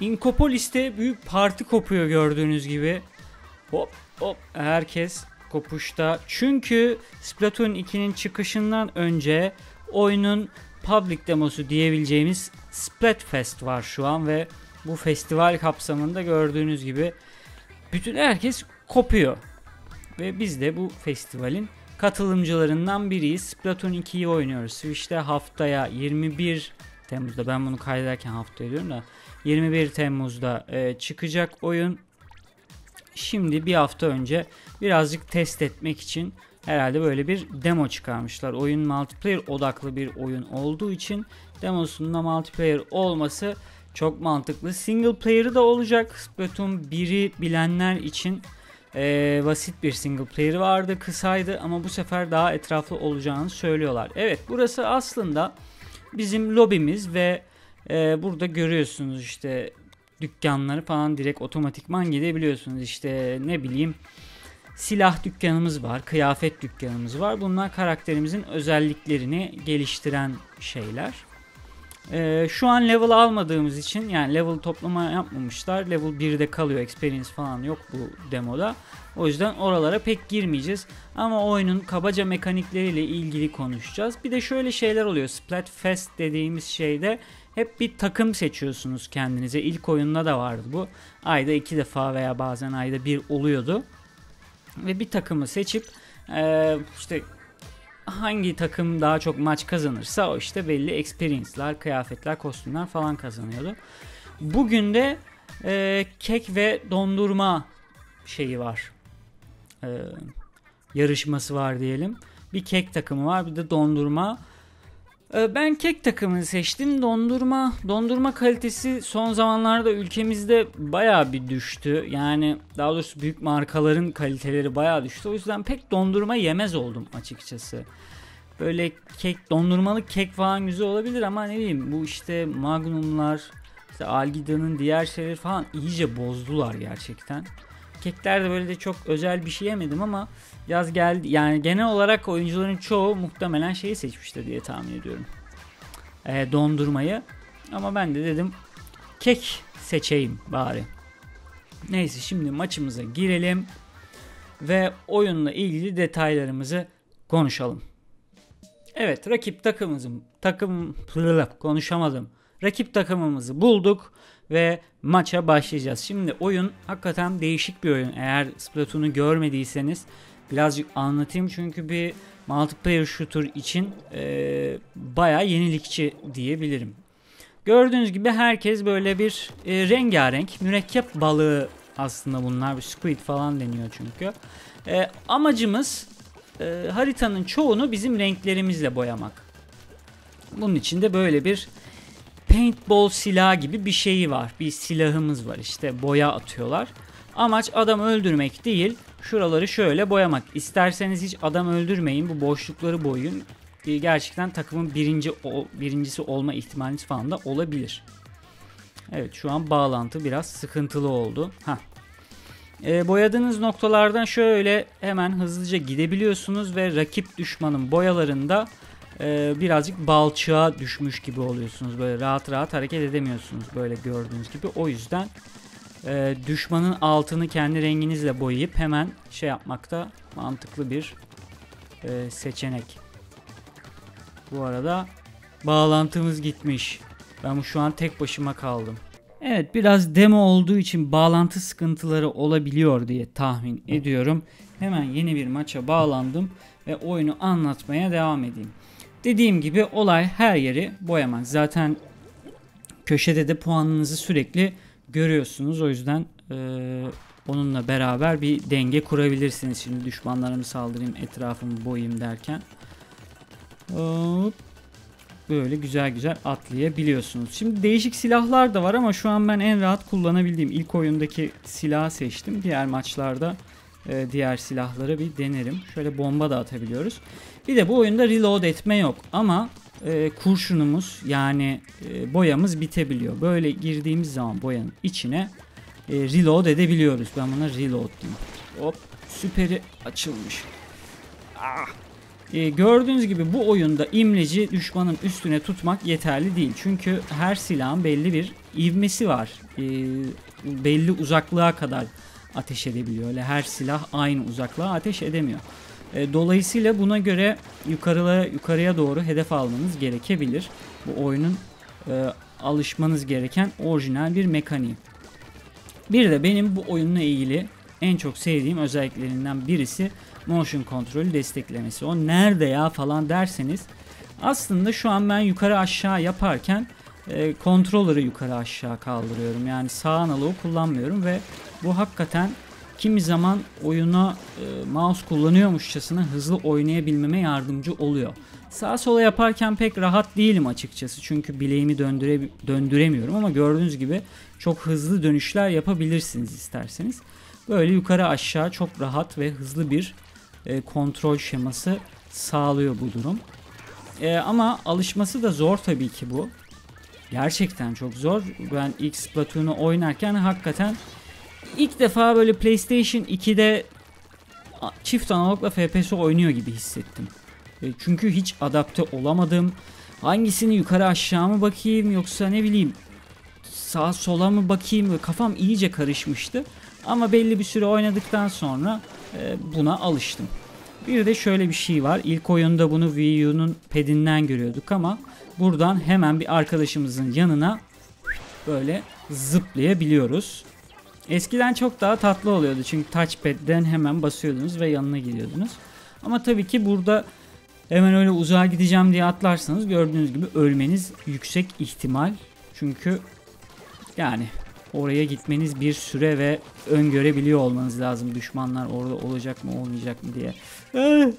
Inkopolis'te büyük parti kopuyor gördüğünüz gibi. Hop hop herkes kopuşta. Çünkü Splatoon 2'nin çıkışından önce oyunun public demosu diyebileceğimiz Splatfest var şu an ve bu festival kapsamında gördüğünüz gibi bütün herkes kopuyor. Ve biz de bu festivalin katılımcılarından biriyiz. Splatoon 2'yi oynuyoruz. Switch'te haftaya 21 Temmuz'da ben bunu kaydederken hafta ediyorum da 21 Temmuz'da e, çıkacak oyun. Şimdi bir hafta önce birazcık test etmek için herhalde böyle bir demo çıkarmışlar. Oyun multiplayer odaklı bir oyun olduğu için demosunda multiplayer olması çok mantıklı. Single player'ı da olacak. Splatoon 1'i bilenler için e, basit bir single player vardı. Kısaydı ama bu sefer daha etraflı olacağını söylüyorlar. Evet burası aslında bizim lobimiz ve e, burada görüyorsunuz işte dükkanları falan direkt otomatikman gidebiliyorsunuz. İşte ne bileyim silah dükkanımız var, kıyafet dükkanımız var. Bunlar karakterimizin özelliklerini geliştiren şeyler. Ee, şu an level almadığımız için yani level toplama yapmamışlar. Level 1'de kalıyor. Experience falan yok bu demoda. O yüzden oralara pek girmeyeceğiz. Ama oyunun kabaca mekanikleriyle ilgili konuşacağız. Bir de şöyle şeyler oluyor. Splatfest dediğimiz şeyde hep bir takım seçiyorsunuz kendinize. İlk oyunda da vardı bu. Ayda iki defa veya bazen ayda bir oluyordu. Ve bir takımı seçip e, işte hangi takım daha çok maç kazanırsa o işte belli experience'lar, kıyafetler, kostümler falan kazanıyordu. Bugün de e, kek ve dondurma şeyi var. E, yarışması var diyelim. Bir kek takımı var bir de dondurma. E, ben kek takımını seçtim. Dondurma dondurma kalitesi son zamanlarda ülkemizde baya bir düştü. Yani daha doğrusu büyük markaların kaliteleri baya düştü. O yüzden pek dondurma yemez oldum açıkçası. Böyle kek dondurmalı kek falan güzel olabilir ama ne bileyim bu işte Magnum'lar işte Algida'nın diğer şeyleri falan iyice bozdular gerçekten. Keklerde böyle de çok özel bir şey yemedim ama yaz geldi. Yani genel olarak oyuncuların çoğu muhtemelen şeyi seçmiştir diye tahmin ediyorum. E, dondurmayı. Ama ben de dedim kek seçeyim bari. Neyse şimdi maçımıza girelim ve oyunla ilgili detaylarımızı konuşalım. Evet rakip takımımızın takım konuşamadım. Rakip takımımızı bulduk ve maça başlayacağız. Şimdi oyun hakikaten değişik bir oyun. Eğer Splatoon'u görmediyseniz birazcık anlatayım çünkü bir multiplayer shooter için e, bayağı yenilikçi diyebilirim. Gördüğünüz gibi herkes böyle bir e, rengarenk mürekkep balığı aslında bunlar bir squid falan deniyor çünkü. E, amacımız e, haritanın çoğunu bizim renklerimizle boyamak. Bunun için de böyle bir paintball silah gibi bir şeyi var. Bir silahımız var işte boya atıyorlar. Amaç adam öldürmek değil şuraları şöyle boyamak. İsterseniz hiç adam öldürmeyin bu boşlukları boyun. Gerçekten takımın birinci birincisi olma ihtimaliniz falan da olabilir. Evet şu an bağlantı biraz sıkıntılı oldu. Heh. E, boyadığınız noktalardan şöyle hemen hızlıca gidebiliyorsunuz ve rakip düşmanın boyalarında e, birazcık balçığa düşmüş gibi oluyorsunuz. Böyle rahat rahat hareket edemiyorsunuz böyle gördüğünüz gibi. O yüzden e, düşmanın altını kendi renginizle boyayıp hemen şey yapmakta mantıklı bir e, seçenek. Bu arada bağlantımız gitmiş. Ben şu an tek başıma kaldım. Evet biraz demo olduğu için bağlantı sıkıntıları olabiliyor diye tahmin ediyorum. Hemen yeni bir maça bağlandım ve oyunu anlatmaya devam edeyim. Dediğim gibi olay her yeri boyamak. Zaten köşede de puanınızı sürekli görüyorsunuz. O yüzden e, onunla beraber bir denge kurabilirsiniz. Şimdi düşmanlarımı saldırayım, etrafımı boyayım derken. Hop. Böyle güzel güzel atlayabiliyorsunuz. Şimdi değişik silahlar da var ama şu an ben en rahat kullanabildiğim ilk oyundaki silahı seçtim. Diğer maçlarda e, diğer silahları bir denerim. Şöyle bomba da atabiliyoruz. Bir de bu oyunda reload etme yok ama e, kurşunumuz yani e, boyamız bitebiliyor. Böyle girdiğimiz zaman boyanın içine e, reload edebiliyoruz. Ben buna reload diyeyim. Hop süperi açılmış. Ah. E, gördüğünüz gibi bu oyunda imleci düşmanın üstüne tutmak yeterli değil. Çünkü her silahın belli bir ivmesi var. E, belli uzaklığa kadar ateş edebiliyor. Öyle her silah aynı uzaklığa ateş edemiyor. E, dolayısıyla buna göre yukarıya yukarıya doğru hedef almanız gerekebilir. Bu oyunun e, alışmanız gereken orijinal bir mekaniği. Bir de benim bu oyunla ilgili en çok sevdiğim özelliklerinden birisi motion kontrolü desteklemesi. O nerede ya falan derseniz aslında şu an ben yukarı aşağı yaparken e, controller'ı yukarı aşağı kaldırıyorum. Yani sağ analogu kullanmıyorum ve bu hakikaten kimi zaman oyuna e, mouse kullanıyormuşçasına hızlı oynayabilmeme yardımcı oluyor. Sağ sola yaparken pek rahat değilim açıkçası çünkü bileğimi döndüre, döndüremiyorum ama gördüğünüz gibi çok hızlı dönüşler yapabilirsiniz isterseniz. Böyle yukarı aşağı çok rahat ve hızlı bir e, kontrol şeması sağlıyor bu durum. E, ama alışması da zor tabii ki bu. Gerçekten çok zor. Ben ilk Splatoon'u oynarken hakikaten ilk defa böyle PlayStation 2'de çift analogla FPS oynuyor gibi hissettim. E, çünkü hiç adapte olamadım. Hangisini yukarı aşağı mı bakayım yoksa ne bileyim sağa sola mı bakayım kafam iyice karışmıştı. Ama belli bir süre oynadıktan sonra e, buna alıştım. Bir de şöyle bir şey var. İlk oyunda bunu Wii U'nun pedinden görüyorduk ama buradan hemen bir arkadaşımızın yanına böyle zıplayabiliyoruz. Eskiden çok daha tatlı oluyordu çünkü touchpad'den hemen basıyordunuz ve yanına geliyordunuz. Ama tabii ki burada hemen öyle uzağa gideceğim diye atlarsanız gördüğünüz gibi ölmeniz yüksek ihtimal. Çünkü yani oraya gitmeniz bir süre ve öngörebiliyor olmanız lazım. Düşmanlar orada olacak mı olmayacak mı diye. Eh.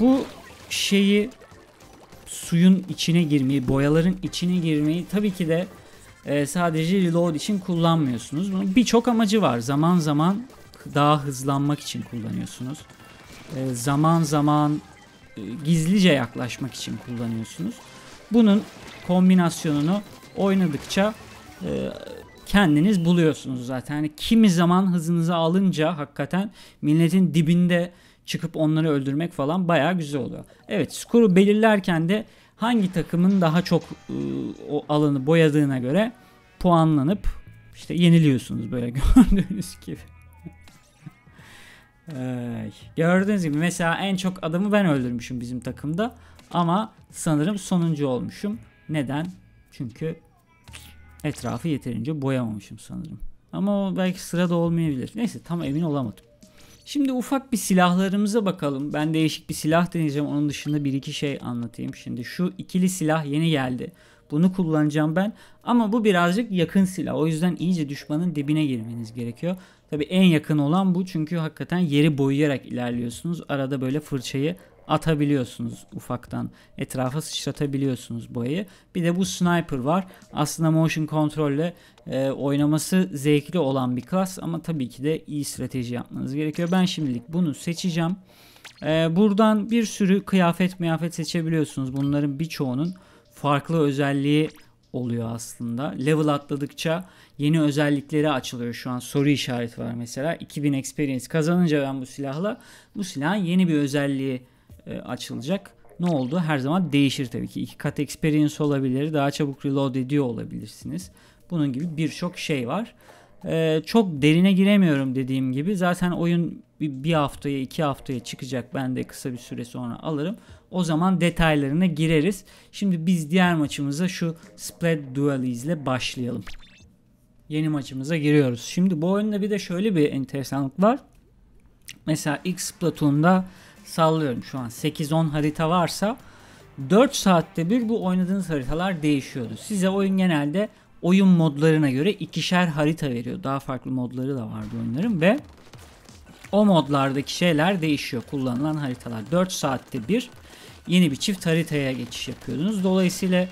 Bu şeyi suyun içine girmeyi, boyaların içine girmeyi tabii ki de e, sadece reload için kullanmıyorsunuz. Bunun birçok amacı var. Zaman zaman daha hızlanmak için kullanıyorsunuz. E, zaman zaman e, gizlice yaklaşmak için kullanıyorsunuz. Bunun kombinasyonunu oynadıkça e, kendiniz buluyorsunuz zaten. Yani kimi zaman hızınızı alınca hakikaten milletin dibinde çıkıp onları öldürmek falan baya güzel oluyor. Evet skoru belirlerken de hangi takımın daha çok e, o alanı boyadığına göre puanlanıp işte yeniliyorsunuz böyle gördüğünüz gibi. Ay, gördüğünüz gibi mesela en çok adamı ben öldürmüşüm bizim takımda ama sanırım sonuncu olmuşum. Neden? Çünkü etrafı yeterince boyamamışım sanırım. Ama o belki sırada olmayabilir. Neyse tam emin olamadım. Şimdi ufak bir silahlarımıza bakalım. Ben değişik bir silah deneyeceğim. Onun dışında bir iki şey anlatayım. Şimdi şu ikili silah yeni geldi. Bunu kullanacağım ben. Ama bu birazcık yakın silah. O yüzden iyice düşmanın dibine girmeniz gerekiyor. Tabi en yakın olan bu. Çünkü hakikaten yeri boyayarak ilerliyorsunuz. Arada böyle fırçayı atabiliyorsunuz ufaktan. Etrafa sıçratabiliyorsunuz boyayı. Bir de bu sniper var. Aslında motion kontrolle e, oynaması zevkli olan bir klas ama tabii ki de iyi strateji yapmanız gerekiyor. Ben şimdilik bunu seçeceğim. E, buradan bir sürü kıyafet miyafet seçebiliyorsunuz. Bunların birçoğunun farklı özelliği oluyor aslında. Level atladıkça yeni özellikleri açılıyor şu an. Soru işareti var mesela. 2000 experience kazanınca ben bu silahla bu silahın yeni bir özelliği e, açılacak. Ne oldu? Her zaman değişir tabii ki. İki kat experience olabilir. Daha çabuk reload ediyor olabilirsiniz. Bunun gibi birçok şey var. Ee, çok derine giremiyorum dediğim gibi. Zaten oyun bir haftaya iki haftaya çıkacak. Ben de kısa bir süre sonra alırım. O zaman detaylarına gireriz. Şimdi biz diğer maçımıza şu Split Duel ile başlayalım. Yeni maçımıza giriyoruz. Şimdi bu oyunda bir de şöyle bir enteresanlık var. Mesela X Splatoon'da sallıyorum şu an 8-10 harita varsa 4 saatte bir bu oynadığınız haritalar değişiyordu. Size oyun genelde oyun modlarına göre ikişer harita veriyor. Daha farklı modları da vardı oyunların ve o modlardaki şeyler değişiyor. Kullanılan haritalar 4 saatte bir yeni bir çift haritaya geçiş yapıyordunuz. Dolayısıyla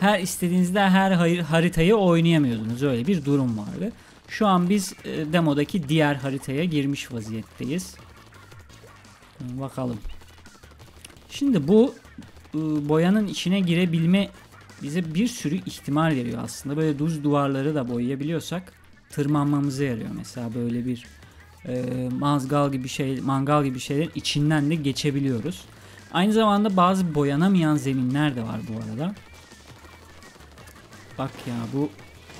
her istediğinizde her haritayı oynayamıyordunuz. Öyle bir durum vardı. Şu an biz e, demodaki diğer haritaya girmiş vaziyetteyiz. Bakalım. Şimdi bu ıı, boyanın içine girebilme bize bir sürü ihtimal veriyor aslında. Böyle düz duvarları da boyayabiliyorsak tırmanmamıza yarıyor. Mesela böyle bir e, mazgal gibi şey, mangal gibi şeylerin içinden de geçebiliyoruz. Aynı zamanda bazı boyanamayan zeminler de var bu arada. Bak ya bu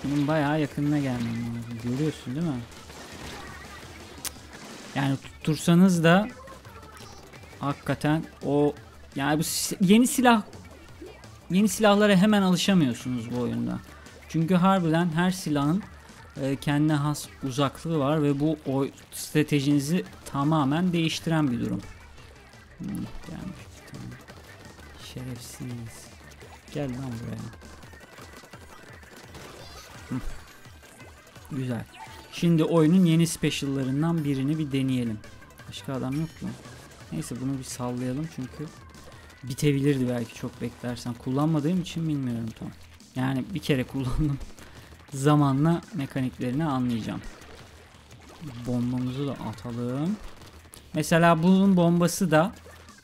bunun bayağı yakınına gelmem lazım. Görüyorsun değil mi? Yani tuttursanız da hakikaten o yani bu yeni silah yeni silahlara hemen alışamıyorsunuz bu oyunda. Çünkü harbiden her silahın e, kendine has uzaklığı var ve bu o stratejinizi tamamen değiştiren bir durum. Hmm. Şerefsiz. Gel lan buraya. Hı. Güzel. Şimdi oyunun yeni special'larından birini bir deneyelim. Başka adam yok mu? Neyse bunu bir sallayalım çünkü bitebilirdi belki çok beklersen. Kullanmadığım için bilmiyorum tam. Yani bir kere kullandım. Zamanla mekaniklerini anlayacağım. Bombamızı da atalım. Mesela bunun bombası da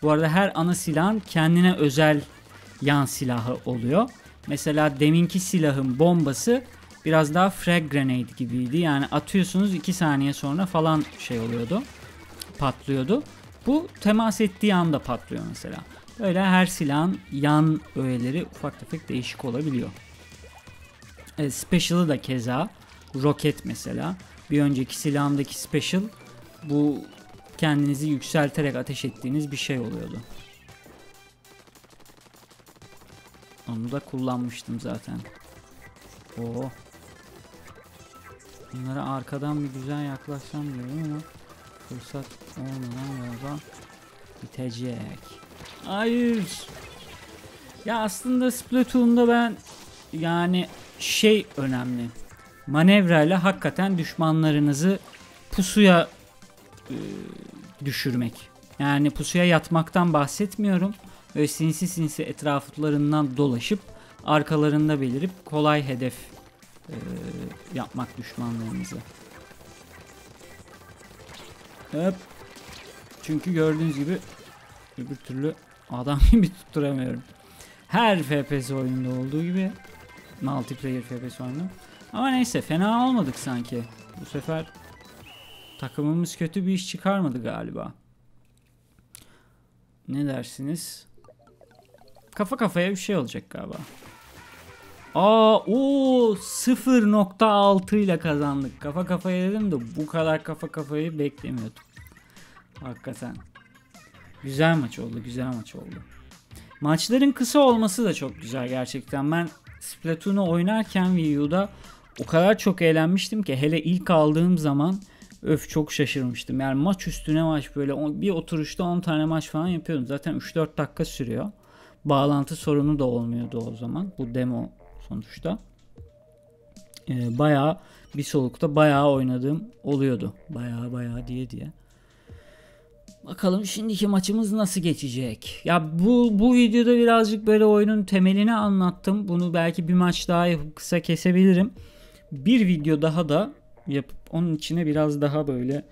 bu arada her ana silahın kendine özel yan silahı oluyor. Mesela deminki silahın bombası biraz daha frag grenade gibiydi. Yani atıyorsunuz 2 saniye sonra falan şey oluyordu. Patlıyordu. Bu temas ettiği anda patlıyor mesela. Böyle her silahın yan öğeleri ufak tefek değişik olabiliyor. E, special'ı da keza. Roket mesela. Bir önceki silahımdaki special bu kendinizi yükselterek ateş ettiğiniz bir şey oluyordu. Onu da kullanmıştım zaten. Oo. Bunlara arkadan bir güzel yaklaşsam diyorum ama fırsat olmadan bitecek. Hayır. Ya aslında Splatoon'da ben yani şey önemli. Manevrayla hakikaten düşmanlarınızı pusuya e, düşürmek. Yani pusuya yatmaktan bahsetmiyorum. Böyle sinsi sinsi etraflarından dolaşıp arkalarında belirip kolay hedef e, yapmak düşmanlarınızı. Hop. Çünkü gördüğünüz gibi öbür türlü adam gibi tutturamıyorum. Her FPS oyununda olduğu gibi multiplayer FPS oyunu. Ama neyse fena olmadık sanki. Bu sefer takımımız kötü bir iş çıkarmadı galiba. Ne dersiniz? Kafa kafaya bir şey olacak galiba. Aa o 0.6 ile kazandık. Kafa kafaya dedim de bu kadar kafa kafayı beklemiyordum. Hakikaten. Güzel maç oldu, güzel maç oldu. Maçların kısa olması da çok güzel gerçekten. Ben Splatoon'u oynarken Wii U'da o kadar çok eğlenmiştim ki hele ilk aldığım zaman öf çok şaşırmıştım. Yani maç üstüne maç böyle bir oturuşta 10 tane maç falan yapıyordum. Zaten 3-4 dakika sürüyor. Bağlantı sorunu da olmuyordu o zaman. Bu demo sonuçta. Ee, bayağı bir solukta bayağı oynadığım oluyordu. Bayağı bayağı diye diye. Bakalım şimdiki maçımız nasıl geçecek? Ya bu bu videoda birazcık böyle oyunun temelini anlattım. Bunu belki bir maç daha yapıp kısa kesebilirim. Bir video daha da yapıp onun içine biraz daha böyle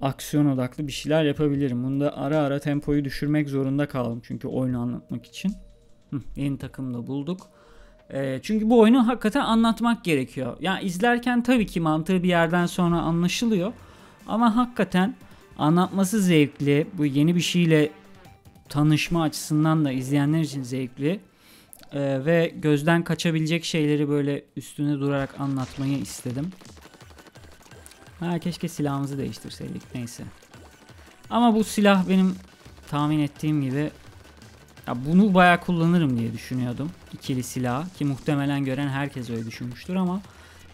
aksiyon odaklı bir şeyler yapabilirim. Bunda ara ara tempoyu düşürmek zorunda kaldım çünkü oyunu anlatmak için. Hı, yeni takım da bulduk. E, çünkü bu oyunu hakikaten anlatmak gerekiyor. Yani izlerken tabii ki mantığı bir yerden sonra anlaşılıyor. Ama hakikaten anlatması zevkli. Bu yeni bir şeyle tanışma açısından da izleyenler için zevkli. Ee, ve gözden kaçabilecek şeyleri böyle üstüne durarak anlatmayı istedim. Ha keşke silahımızı değiştirseydik neyse. Ama bu silah benim tahmin ettiğim gibi ya bunu bayağı kullanırım diye düşünüyordum. İkili silah ki muhtemelen gören herkes öyle düşünmüştür ama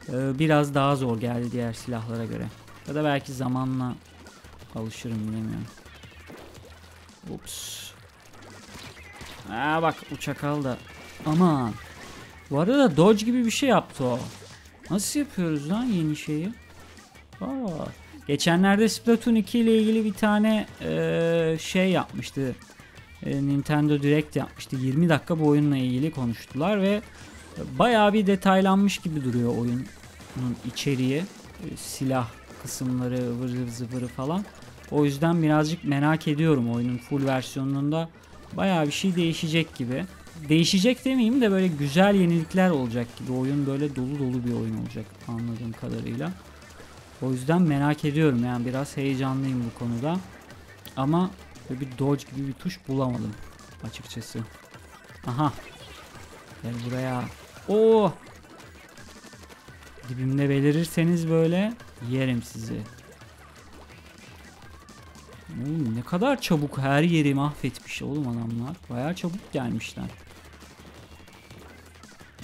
e, biraz daha zor geldi diğer silahlara göre. Ya da belki zamanla alışırım bilemiyorum. Ups. Aa bak uçak al da. Aman. Bu arada dodge gibi bir şey yaptı o. Nasıl yapıyoruz lan yeni şeyi? Aa. Geçenlerde Splatoon 2 ile ilgili bir tane e, şey yapmıştı. E, Nintendo Direct yapmıştı. 20 dakika bu oyunla ilgili konuştular ve bayağı bir detaylanmış gibi duruyor oyunun içeriği. E, silah kısımları, ıvır zıvırı falan. O yüzden birazcık merak ediyorum oyunun full versiyonunda. Bayağı bir şey değişecek gibi. Değişecek demeyeyim de böyle güzel yenilikler olacak gibi. Oyun böyle dolu dolu bir oyun olacak anladığım kadarıyla. O yüzden merak ediyorum yani biraz heyecanlıyım bu konuda. Ama böyle bir dodge gibi bir tuş bulamadım açıkçası. Aha. Gel buraya. Oo. Dibimde belirirseniz böyle yerim sizi. Oğlum ne kadar çabuk her yeri mahvetmiş oğlum adamlar. Bayağı çabuk gelmişler.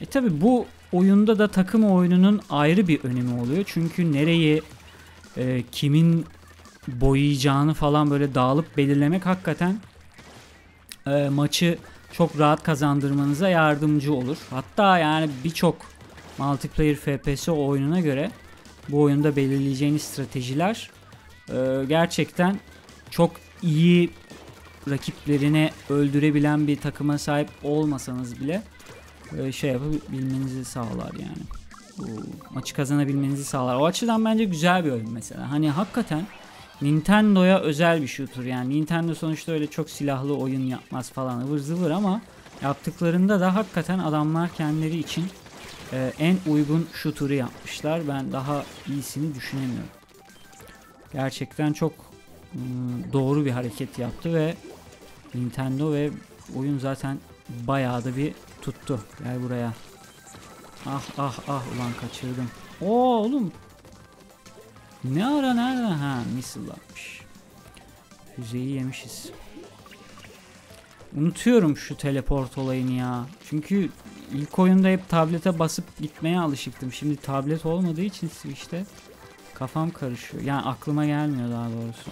E tabi bu oyunda da takım oyununun ayrı bir önemi oluyor. Çünkü nereyi e, kimin boyayacağını falan böyle dağılıp belirlemek hakikaten e, maçı çok rahat kazandırmanıza yardımcı olur. Hatta yani birçok multiplayer FPS oyununa göre bu oyunda belirleyeceğiniz stratejiler e, gerçekten çok iyi rakiplerine öldürebilen bir takıma sahip olmasanız bile e, şey yapabilmenizi sağlar yani. Bu maçı kazanabilmenizi sağlar. O açıdan bence güzel bir oyun mesela. Hani hakikaten Nintendo'ya özel bir shooter yani. Nintendo sonuçta öyle çok silahlı oyun yapmaz falan ıvır zıvır ama yaptıklarında da hakikaten adamlar kendileri için e, en uygun shooter'ı yapmışlar. Ben daha iyisini düşünemiyorum. Gerçekten çok ıı, doğru bir hareket yaptı ve Nintendo ve oyun zaten bayağı da bir tuttu. Gel buraya. Ah ah ah ulan kaçırdım. Oo oğlum. Ne ara nerede? Ha missile'larmış. Füzeyi yemişiz. Unutuyorum şu teleport olayını ya. Çünkü ilk oyunda hep tablete basıp gitmeye alışıktım. Şimdi tablet olmadığı için Switch'te kafam karışıyor. Yani aklıma gelmiyor daha doğrusu.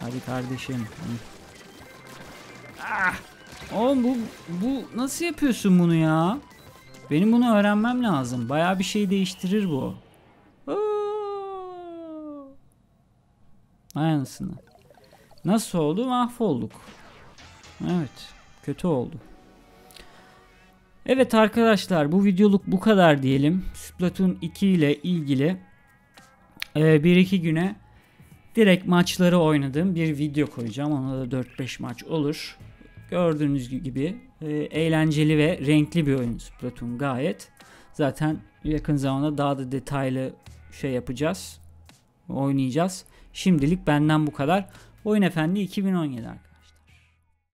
Hadi kardeşim. Ah! Oğlum bu, bu nasıl yapıyorsun bunu ya? Benim bunu öğrenmem lazım. Baya bir şey değiştirir bu. Aynısını. Nasıl oldu? Mahvolduk. Evet. Kötü oldu. Evet arkadaşlar bu videoluk bu kadar diyelim. Splatoon 2 ile ilgili e, bir iki güne direkt maçları oynadığım bir video koyacağım. Ona da 4-5 maç olur. Gördüğünüz gibi e, eğlenceli ve renkli bir oyun Splatoon gayet. Zaten yakın zamanda daha da detaylı şey yapacağız. Oynayacağız. Şimdilik benden bu kadar. Oyun Efendi 2017 arkadaşlar.